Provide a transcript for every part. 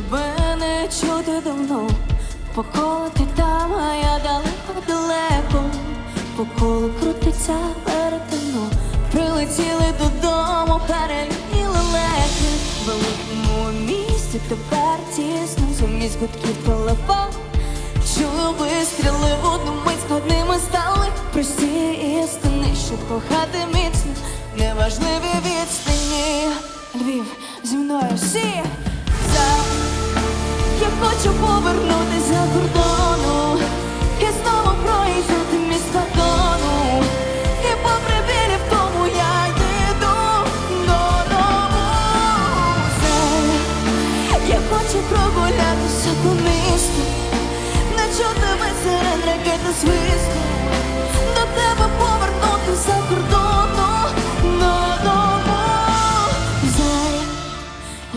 Тебе не чути давно, по колу ти там, а я далеко далеко, по колу крутиться перетино, прилетіли додому, переліли лелеки в великому місті тепер тісно, замість гудків телефон. Чую вистріли одну мить. Складними стали прості істини, щоб кохати міцно, неважливі відстані. Львів зі мною всі хочу повернутися за кордону і знову проїжджати місто дону. І попри білі в тому я їду додому. Я хочу прогулятися по місту, не чути серед ракет та свисту,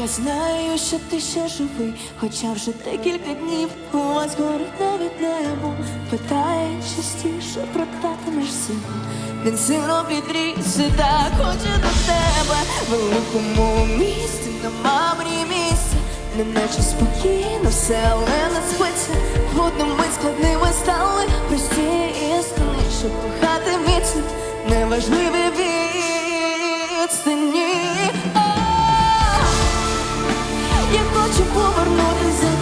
я знаю, що ти ще живий, хоча вже декілька днів у вас горить навіть небо. Питає частіше про тата між сином. Він сином підріс і так хоче до тебе великому місті, нема мрії місця, неначе спокійно все, але не спиться. В одну мить складними стали прості істини, щоб кохати міцно, неважливі хочу повернутися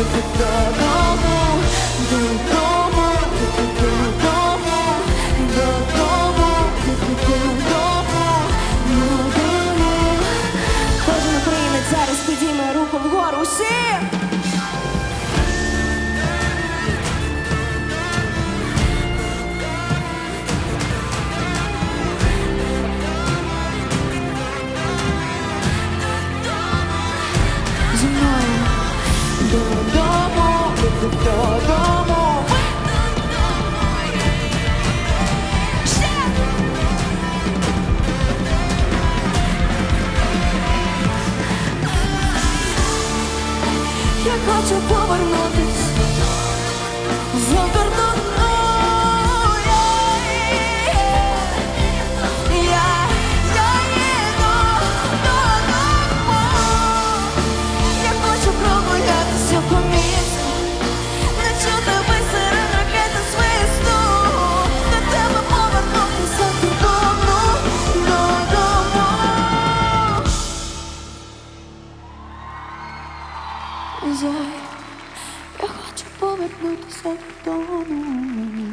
додому, додому, додому, додому, додому, додому. Кожен українець зараз підійме руку вгору усі. Мною Я хочу повернутись за кордону. Зай, я хочу повернутися додому.